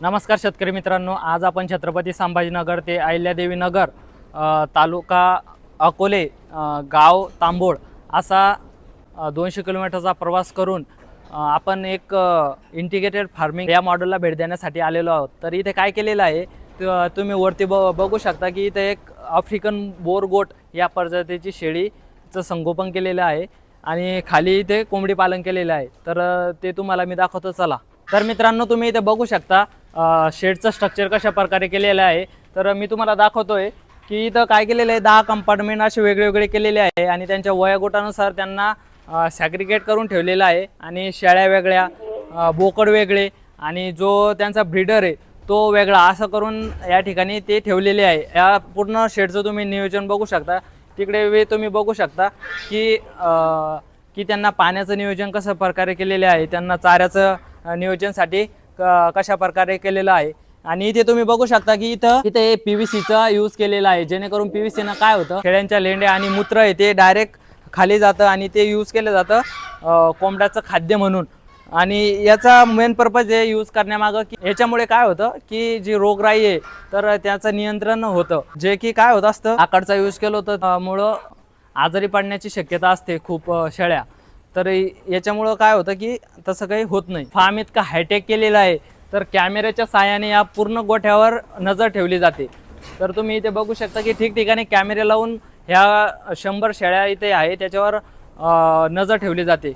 नमस्कार शेतकरी मित्रांनो आज आपण छत्रपती संभाजीनगर ते अहिल्यादेवी नगर तालुका अकोले गाव तांबोळ असा दोनशे किलोमीटरचा प्रवास करून आपण एक इंटिग्रेटेड फार्मिंग या मॉडेलला भेट देण्यासाठी आलेलो आहोत. तर इथे काय केलेलं आहे तुम्ही वरती ब बघू शकता की इथे एक आफ्रिकन बोर गोट या प्रजातीची शेळीचं संगोपन केलेलं आहे आणि खाली इथे कोंबडी पालन केलेलं आहे. तर ते तुम्हाला मी दाखवतो चला. तर मित्रांनो तुम्ही इथे बघू शकता शेडचं स्ट्रक्चर कशा प्रकारे केलेलं आहे तर मी तुम्हाला दाखवतोय की इथं काय केलेलं आहे दहा कंपार्टमेंट असे वेगळे वेगळे केलेले आहे आणि त्यांच्या वयोगटानुसार त्यांना सॅग्रिगेट करून ठेवलेलं आहे आणि शेळ्या वेगळ्या बोकड वेगळे आणि जो त्यांचा ब्रीडर आहे तो वेगळा. असं करून या ठिकाणी ते ठेवलेले आहे. या पूर्ण शेडचं तुम्ही नियोजन बघू शकता. तिकडे वे तुम्ही बघू शकता की की त्यांना पाण्याचं नियोजन कसं प्रकारे केलेले आहे त्यांना चाऱ्याचं नियोजनसाठी कशा प्रकारे केलेलं आहे? आणि इथे तुम्ही बघू शकता की इथं इथे पी व्ही सीचा यूज केलेला आहे. जेणेकरून पी व्ही सीनं काय होतं शेळ्यांच्या लेंड्या आणि मूत्र आहे ते डायरेक्ट खाली जातं आणि ते यूज केलं जातं कोंबड्याचं खाद्य म्हणून. आणि याचा मेन पर्पज आहे यूज करण्यामागं की याच्यामुळे काय होतं की जी रोगराई आहे तर त्याचं नियंत्रण होतं. जे की काय होत असतं आकडचा यूज केलं होतं त्यामुळं आजारी पडण्याची शक्यता असते खूप शेळ्या. तर याच्यामुळं काय होतं की तसं काही होत नाही. फार्म इतका हायटेक केलेला आहे तर कॅमेऱ्याच्या साहाय्याने या पूर्ण गोठ्यावर नजर ठेवली जाते. तर तुम्ही इथे बघू शकता की ठिकठिकाणी कॅमेरे लावून ह्या शंभर शेळ्या इथे आहे त्याच्यावर नजर ठेवली जाते.